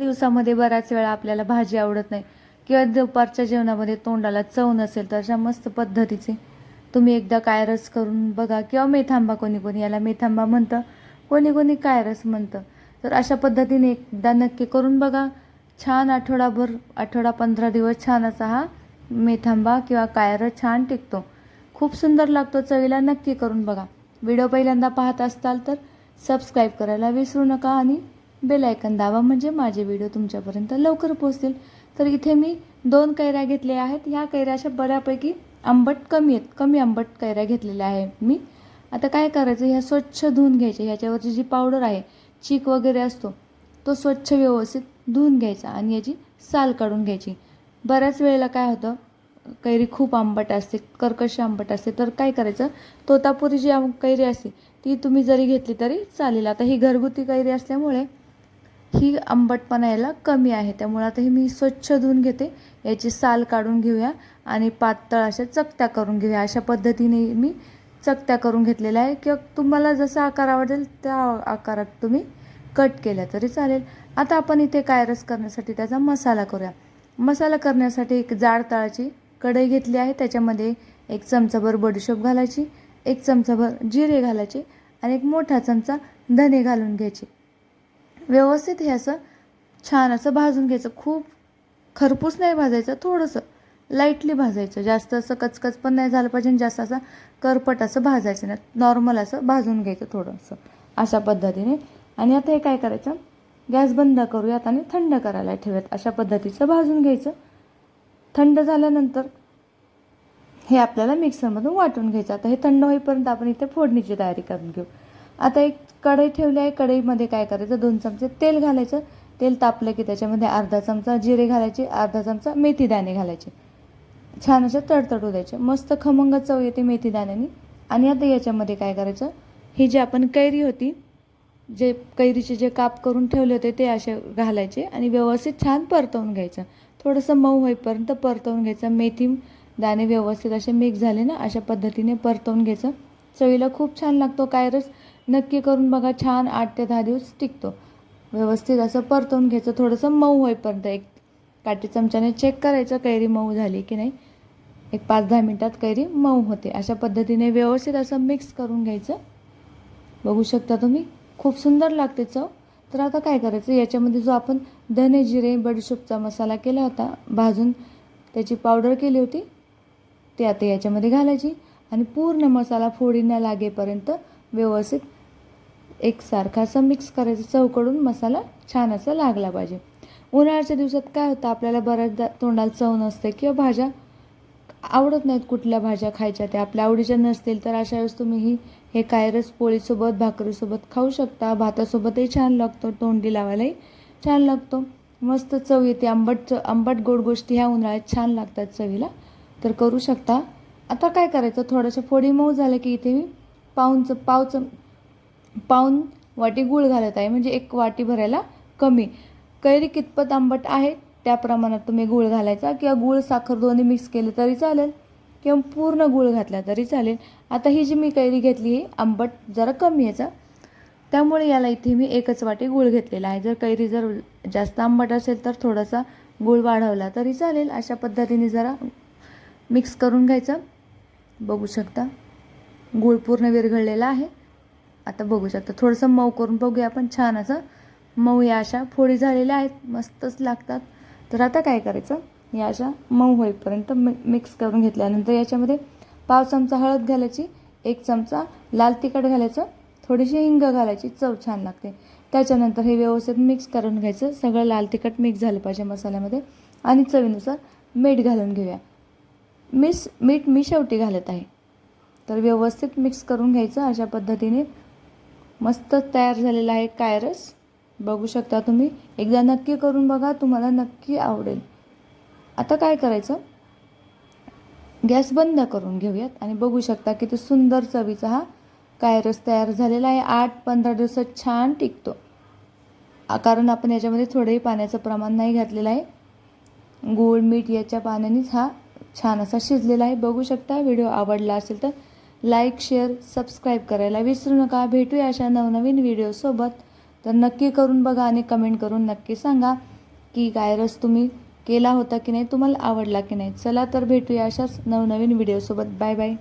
दिवसामध्ये बऱ्याच वेळा आपल्याला भाजी आवडत नाही किंवा दुपारच्या जेवणामध्ये तोंडाला चव नसेल तर अशा मस्त पद्धतीचे तुम्ही एकदा कायरस करून बघा किंवा मेथांबा कोणी कोणी याला मेथांबा म्हणतं कोणी कोणी कायरस म्हणतं. तर अशा पद्धतीने एकदा नक्की करून बघा. छान आठवडाभर आठवडा पंधरा दिवस छान असा हा मेथांबा किंवा कायरस छान टिकतो. खूप सुंदर लागतो चवीला नक्की करून बघा. व्हिडिओ पहिल्यांदा पाहत असताल तर सबस्क्राईब करायला विसरू नका आणि बेल आयकन दाबा म्हणजे माझे व्हिडिओ तुमच्यापर्यंत लवकर पोहोचतील. तर इथे मी दोन कैऱ्या घेतल्या आहेत. ह्या कैऱ्या अशा बऱ्यापैकी आंबट कमी आहेत. कमी आंबट कैऱ्या घेतलेल्या आहे मी. आता काय करायचं? ह्या स्वच्छ धुवून घ्यायच्या. ह्याच्यावरची जी पावडर आहे चीक वगैरे असतो तो स्वच्छ व्यवस्थित धुवून घ्यायचा आणि याची साल काढून घ्यायची. बऱ्याच वेळेला काय होतं? कैरी खूप आंबट असते कर्कश आंबट असते. तर काय करायचं? तोतापुरी जी आम कैरी असते ती तुम्ही जरी घेतली तरी चालेल. आता ही घरगुती कैरी असल्यामुळे ही आंबटपणा याला कमी आहे. त्यामुळे आता हे मी स्वच्छ धुवून घेते. याची साल काढून घेऊया आणि पातळ अशा चकत्या करून घेऊया. अशा पद्धतीने मी चकत्या करून घेतलेल्या आहे. किंवा तुम्हाला जसा आकार आवडेल त्या आकारात तुम्ही कट केल्या तरी चालेल. आता आपण इथे कायरस करण्यासाठी त्याचा मसाला करूया. मसाला करण्यासाठी एक जाड तळाची कढई घेतली आहे. त्याच्यामध्ये एक चमचाभर बडीशोप घालायची एक चमचाभर जिरे घालायचे आणि एक मोठा चमचा धने घालून घ्यायचे. व्यवस्थित हे असं छान असं भाजून घ्यायचं. खूप खरपूस नाही भाजायचं थोडंसं लाईटली भाजायचं. जास्त असं कचकच पण नाही झालं पाहिजे आणि जास्त असं करपट असं भाजायचं नाही. नॉर्मल असं भाजून घ्यायचं थोडंसं अशा पद्धतीने. आणि आता हे काय करायचं? गॅस बंद करूयात आणि थंड करायला ठेवूयात. अशा पद्धतीचं भाजून घ्यायचं. थंड झाल्यानंतर हे आपल्याला मिक्सरमधून वाटून घ्यायचं. आता हे थंड होईपर्यंत आपण इथे फोडणीची तयारी करून घेऊ. आता एक कढई ठेवली आहे. कढईमध्ये काय करायचं? दोन चमचे तेल घालायचं. तेल तापलं की त्याच्यामध्ये अर्धा चमचा जिरे घालायचे अर्धा चमचा मेथी दाणे घालायचे. छान असे तडतडू द्यायचे. मस्त खमंग चव येते मेथी दाण्याने. आणि आता याच्यामध्ये काय करायचं? ही जी आपण कैरी होती जे कैरीचे जे काप करून ठेवले होते ते असे घालायचे आणि व्यवस्थित छान परतवून घ्यायचं. थोडंसं मऊ होईपर्यंत परतवून घ्यायचं. मेथी दाणे व्यवस्थित असे मिक्स झाले ना अशा पद्धतीने परतवून घ्यायचं. चवीला खूप छान लागतो. कायरस नक्की करून बघा छान आठ ते दहा दिवस टिकतो. व्यवस्थित असं परतवून घ्यायचं थोडंसं मऊ होईपर्यंत एक काठी चमच्याने चेक करायचं कैरी मऊ झाली की नाही. एक पाच दहा मिनटात कैरी मऊ होते. अशा पद्धतीने व्यवस्थित असं मिक्स करून घ्यायचं. बघू शकता तुम्ही खूप सुंदर लागते चव. तर आता काय करायचं याच्यामध्ये जो आपण धने जिरे बडीशोपचा मसाला केला होता भाजून त्याची पावडर केली होती ते आता याच्यामध्ये घालायची. आणि पूर्ण मसाला फोडी न लागेपर्यंत व्यवस्थित एकसारखा असं मिक्स करायचं. चवकडून मसाला छान असा लागला पाहिजे. उन्हाळ्याच्या दिवसात काय होतं? आपल्याला बऱ्याचदा तोंडाला चव नसते किंवा भाज्या आवडत नाहीत कुठल्या भाज्या खायच्या त्या. आपल्या आवडीच्या नसतील तर अशा वेळेस तुम्ही ही हे कायरस पोळीसोबत भाकरीसोबत खाऊ शकता. भातासोबतही छान लागतो. तोंडी लावायलाही छान लागतो. मस्त चव येते. आंबट आंबट गोड गोष्टी ह्या उन्हाळ्यात छान लागतात चवीला. तर करू शकता. आता काय करायचं? थोडंसं फोडी मऊ झालं की इथे मी पाऊनचं पावचं पाऊन वाटी गूळ घालत आहे. म्हणजे एक वाटी भरायला कमी. कैरी कितपत आंबट आहे? त्या प्रमाणात तुम्ही गूळ घालायचा किंवा गूळ साखर दोन्ही मिक्स केलं तरी चालेल. किंवा पूर्ण गूळ घातला तरी चालेल. आता ही जी मी कैरी घेतली ही आंबट जरा कमी याचा त्यामुळे याला इथे मी एकच वाटी गूळ घेतलेला आहे. जर कैरी जर जास्त आंबट असेल तर थोडासा गूळ वाढवला तरी चालेल. अशा पद्धतीने जरा मिक्स करून घ्यायचं. बघू शकता. गूळ पूर्ण विरघळलेला आहे. आता बघू शकता. थोडंसं मऊ करून बघूया आपण छान असं. मऊ या अशा. फोडी झालेल्या आहेत. मस्तच लागतात. तर आता काय करायचं? या अशा मऊ होईपर्यंत मि मिक्स करून घेतल्यानंतर याच्यामध्ये पाव चमचा हळद घालायची एक चमचा लाल तिखट घालायचं थोडीशी हिंग घालायची चव छान लागते. त्याच्यानंतर हे व्यवस्थित मिक्स करून घ्यायचं. सगळं लाल तिखट मिक्स झालं पाहिजे मसाल्यामध्ये. आणि चवीनुसार मीठ घालून घेऊया. मिस मीठ मी शेवटी घालत आहे. तर व्यवस्थित मिक्स करून घ्यायचं अशा पद्धतीने. मस्त तयार झालेला आहे कायरस. बघू शकता तुम्ही. एकदा नक्की करून बघा तुम्हाला नक्की आवडेल. आता काय करायचं? गॅस बंद करून घेऊयात आणि बघू शकता की तो सुंदर चवीचा हा कायरस तयार झालेला आहे. आठ पंधरा दिवसात छान टिकतो. कारण आपण याच्यामध्ये थोडंही पाण्याचं प्रमाण नाही घातलेलं आहे. गूळ मीठ याच्या पाण्यानेच हा छान असा शिजलेला आहे. बघू शकता व्हिडिओ आवडला असेल तर लाईक शेअर सबस्क्राईब करायला विसरू नका. भेटूया अशा नवनवीन व्हिडिओसोबत तर नक्की करून बघा आणि कमेंट करून नक्की सांगा की काय रस तुम्ही केला होता की नाही तुम्हाला आवडला की नाही. चला तर भेटूया अशाच नवनवीन व्हिडिओसोबत बाय बाय